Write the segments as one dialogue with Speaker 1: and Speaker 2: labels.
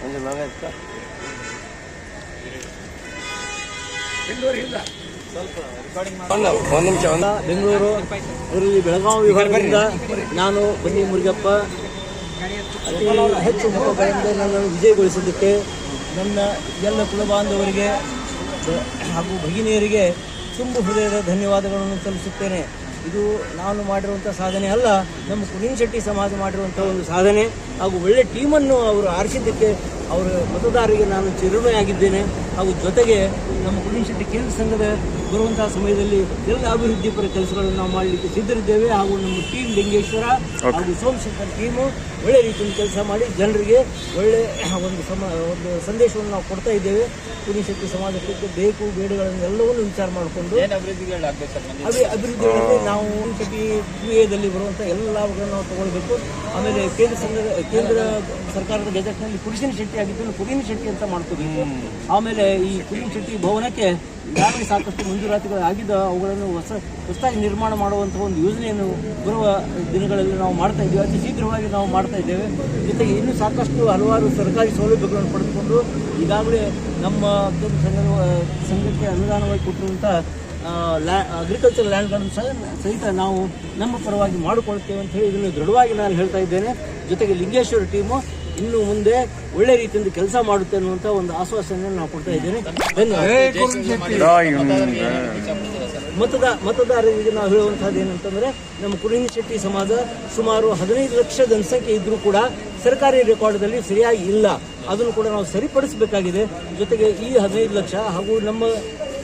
Speaker 1: கொஞ்சம் மேலே இருக்கா
Speaker 2: ಬೆಂಗಳೂರು. ಊರಲ್ಲಿ ಬೆಳಗಾವಿ ವಿಭಾಗದಿಂದ ನಾನು ಬನ್ನಿ ಮುರುಗಪ್ಪ. ಅತಿ ಹೆಚ್ಚು ಮುಖಗಳಿಂದ ನನ್ನನ್ನು ವಿಜಯಗೊಳಿಸಿದ್ದಕ್ಕೆ ನನ್ನ ಎಲ್ಲ ಕುಲಬಾಂಧವರಿಗೆ ಹಾಗೂ ಭಗಿನಿಯರಿಗೆ ತುಂಬ ಹೃದಯದ ಧನ್ಯವಾದಗಳನ್ನು ಸಲ್ಲಿಸುತ್ತೇನೆ. ಇದು ನಾನು ಮಾಡಿರುವಂಥ ಸಾಧನೆ ಅಲ್ಲ, ನಮ್ಮ ಕುಣಿನ್ ಶೆಟ್ಟಿ ಸಮಾಜ ಮಾಡಿರುವಂಥ ಒಂದು ಸಾಧನೆ ಹಾಗೂ ಒಳ್ಳೆ ಟೀಮನ್ನು ಅವರು ಆರಿಸಿದ್ದಕ್ಕೆ ಅವರ ಮತದಾರರಿಗೆ ನಾನು ಚಿರುಣೆಯಾಗಿದ್ದೇನೆ ಹಾಗೂ ಜೊತೆಗೆ ನಮ್ಮ ಶೆಟ್ಟಿ ಕೇಂದ್ರ ಸಂಘದ ಬರುವಂತಹ ಸಮಯದಲ್ಲಿ ಎಲ್ಲ ಅಭಿವೃದ್ಧಿ ಪರ ಕೆಲಸಗಳನ್ನು ನಾವು ಮಾಡಲಿಕ್ಕೆ ಸಿದ್ಧರಿದ್ದೇವೆ. ಹಾಗೂ ನಮ್ಮ ಟೀಮ್ ಲಿಂಗೇಶ್ವರ ಹಾಗೂ ಸೋಮಶೇಖರ್ ಟೀಮು ಒಳ್ಳೆ ರೀತಿಯಲ್ಲಿ ಕೆಲಸ ಮಾಡಿ ಜನರಿಗೆ ಒಳ್ಳೆ ಒಂದು ಸಮ ಒಂದು ಸಂದೇಶವನ್ನು ನಾವು ಕೊಡ್ತಾ ಇದ್ದೇವೆ. ಶೆಟ್ಟಿ ಸಮಾಜಕ್ಕೆ ಬೇಕು ಬೇಡಗಳನ್ನು ಎಲ್ಲವನ್ನು ವಿಚಾರ ಮಾಡಿಕೊಂಡು ಅಭಿ ಅಭಿವೃದ್ಧಿಗಳಲ್ಲಿ ನಾವು ಶೆಟ್ಟಿ ಎದಲ್ಲಿ ಬರುವಂಥ ಎಲ್ಲ ಲಾಭಗಳನ್ನು ನಾವು ತಗೊಳ್ಬೇಕು. ಆಮೇಲೆ ಕೇಂದ್ರ ಸಂಘದ ಕೇಂದ್ರ ಸರ್ಕಾರದ ಗೆಜೆಟ್ನಲ್ಲಿ ಕುಡಿಸಿನ ಶೆಟ್ಟಿ ಆಗಿದ್ದನ್ನು ಕುಡಿನ ಶೆಟ್ಟಿ ಅಂತ ಮಾಡ್ಕೋಬೇಕು. ಆಮೇಲೆ ಈ ಕುಡಿನ ಶೆಟ್ಟಿ ಭವನಕ್ಕೆ ಈಗಾಗಲೇ ಸಾಕಷ್ಟು ಮಂಜೂರಾತಿಗಳು ಆಗಿದ್ದ ಅವುಗಳನ್ನು ಹೊಸ, ಹೊಸದಾಗಿ ನಿರ್ಮಾಣ ಮಾಡುವಂಥ ಒಂದು ಯೋಜನೆಯನ್ನು ಬರುವ ದಿನಗಳಲ್ಲಿ ನಾವು ಮಾಡ್ತಾ ಇದ್ದೇವೆ. ಅತಿ ಶೀಘ್ರವಾಗಿ ನಾವು ಮಾಡ್ತಾ ಇದ್ದೇವೆ. ಜೊತೆಗೆ ಇನ್ನೂ ಸಾಕಷ್ಟು ಹಲವಾರು ಸರ್ಕಾರಿ ಸೌಲಭ್ಯಗಳನ್ನು ಪಡೆದುಕೊಂಡು ಈಗಾಗಲೇ ನಮ್ಮ ಸಂಘ ಸಂಘಕ್ಕೆ ಅನುದಾನವಾಗಿ ಕೊಟ್ಟಿರುವಂಥ ಲ್ಯಾ ಅಗ್ರಿಕಲ್ಚರ್ ಲ್ಯಾಂಡ್ಗಳನ್ನು ಸಹ ಸಹಿತ ನಾವು ನಮ್ಮ ಪರವಾಗಿ ಮಾಡಿಕೊಳ್ತೇವೆ ಅಂತ ಹೇಳಿ ಇದನ್ನು ದೃಢವಾಗಿ ನಾನು ಹೇಳ್ತಾ ಇದ್ದೇನೆ. ಜೊತೆಗೆ ಲಿಂಗೇಶ್ವರ ಟೀಮು ಇನ್ನು ಮುಂದೆ ಒಳ್ಳೆ ರೀತಿಯಿಂದ ಕೆಲಸ ಮಾಡುತ್ತೆ ಅನ್ನುವಂಥ ಒಂದು ಆಶ್ವಾಸನೆಯನ್ನು ನಾವು ಕೊಡ್ತಾ ಇದ್ದೇನೆ. ಮತದ ಮತದಾರರಿಗೆ ನಾವು ಹೇಳುವಂತಹದ್ದು ಏನಂತಂದ್ರೆ ನಮ್ಮ ಕುರುಣಿ ಶೆಟ್ಟಿ ಸಮಾಜ ಸುಮಾರು ಹದಿನೈದು ಲಕ್ಷ ಜನಸಂಖ್ಯೆ ಇದ್ದರೂ ಕೂಡ ಸರ್ಕಾರಿ ರೆಕಾರ್ಡ್ದಲ್ಲಿ ಸರಿಯಾಗಿ ಇಲ್ಲ. ಅದನ್ನು ಕೂಡ ನಾವು ಸರಿಪಡಿಸಬೇಕಾಗಿದೆ. ಜೊತೆಗೆ ಈ ಹದಿನೈದು ಲಕ್ಷ ಹಾಗೂ ನಮ್ಮ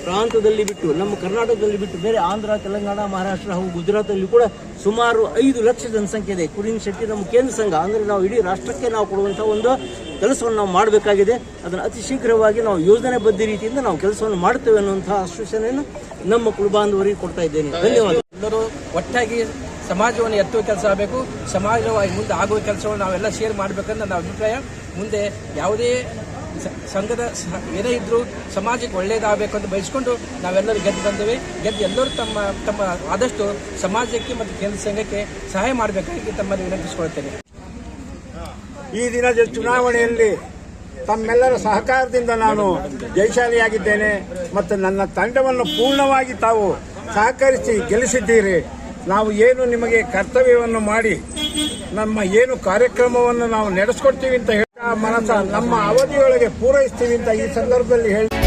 Speaker 2: ಪ್ರಾಂತದಲ್ಲಿ ಬಿಟ್ಟು, ನಮ್ಮ ಕರ್ನಾಟಕದಲ್ಲಿ ಬಿಟ್ಟು ಬೇರೆ ಆಂಧ್ರ, ತೆಲಂಗಾಣ, ಮಹಾರಾಷ್ಟ್ರ ಹಾಗೂ ಗುಜರಾತಲ್ಲಿ ಕೂಡ ಸುಮಾರು ಐದು ಲಕ್ಷ ಜನಸಂಖ್ಯೆ ಇದೆ. ಕುರಿನ್ ಶೆಟ್ಟಿ ನಮ್ಮ ಕೇಂದ್ರ ಸಂಘ. ಅಂದರೆ ನಾವು ಇಡೀ ರಾಷ್ಟ್ರಕ್ಕೆ ನಾವು ಕೊಡುವಂಥ ಒಂದು ಕೆಲಸವನ್ನು ನಾವು ಮಾಡಬೇಕಾಗಿದೆ. ಅದನ್ನು ಅತಿ ಶೀಘ್ರವಾಗಿ ನಾವು ಯೋಜನೆ ಬದ್ಧ ರೀತಿಯಿಂದ ನಾವು ಕೆಲಸವನ್ನು ಮಾಡ್ತೇವೆ ಅನ್ನುವಂಥ ಆಶ್ವಾಸನೆಯನ್ನು ನಮ್ಮ ಕುಲಬಾಂಧವರಿಗೆ ಕೊಡ್ತಾ ಇದ್ದೇನೆ. ಧನ್ಯವಾದ
Speaker 3: ಎಲ್ಲರೂ ಒಟ್ಟಾಗಿ ಸಮಾಜವನ್ನು ಎತ್ತುವ ಕೆಲಸ ಆಗಬೇಕು. ಸಮಾಜವಾಗಿ ಮುಂದೆ ಆಗುವ ಕೆಲಸವನ್ನು ನಾವೆಲ್ಲ ಶೇರ್ ಮಾಡಬೇಕಂತ ನನ್ನ ಅಭಿಪ್ರಾಯ. ಮುಂದೆ ಯಾವುದೇ ಸಂಘದ ಏನೇ ಇದ್ರೂ ಸಮಾಜಕ್ಕೆ ಒಳ್ಳೆಯದಾಗಬೇಕು ಅಂತ ಬಯಸ್ಕೊಂಡು ನಾವೆಲ್ಲರೂ ಗೆದ್ದು ಬಂದೇವೆ. ಗೆದ್ದು ಎಲ್ಲರೂ ತಮ್ಮ ತಮ್ಮ ಆದಷ್ಟು ಸಮಾಜಕ್ಕೆ ಮತ್ತು ಕೇಂದ್ರ ಸಂಘಕ್ಕೆ ಸಹಾಯ ಮಾಡಬೇಕಾಗಿ ತಮ್ಮಲ್ಲಿ ವಿನಂತಿಸಿಕೊಳ್ತೇನೆ.
Speaker 4: ಈ ದಿನದ ಚುನಾವಣೆಯಲ್ಲಿ ತಮ್ಮೆಲ್ಲರ ಸಹಕಾರದಿಂದ ನಾನು ಜಯಶಾಲಿಯಾಗಿದ್ದೇನೆ ಮತ್ತು ನನ್ನ ತಂಡವನ್ನು ಪೂರ್ಣವಾಗಿ ತಾವು ಸಹಕರಿಸಿ ಗೆಲ್ಲಿಸಿದ್ದೀರಿ. ನಾವು ಏನು ನಿಮಗೆ ಕರ್ತವ್ಯವನ್ನು ಮಾಡಿ, ನಮ್ಮ ಏನು ಕಾರ್ಯಕ್ರಮವನ್ನು ನಾವು ನಡೆಸ್ಕೊಡ್ತೀವಿ ಅಂತ ಹೇಳಿ ಆ ಮನಸ್ಸ ನಮ್ಮ ಅವಧಿಯೊಳಗೆ ಪೂರೈಸ್ತೀವಿ ಅಂತ ಈ ಸಂದರ್ಭದಲ್ಲಿ ಹೇಳಿ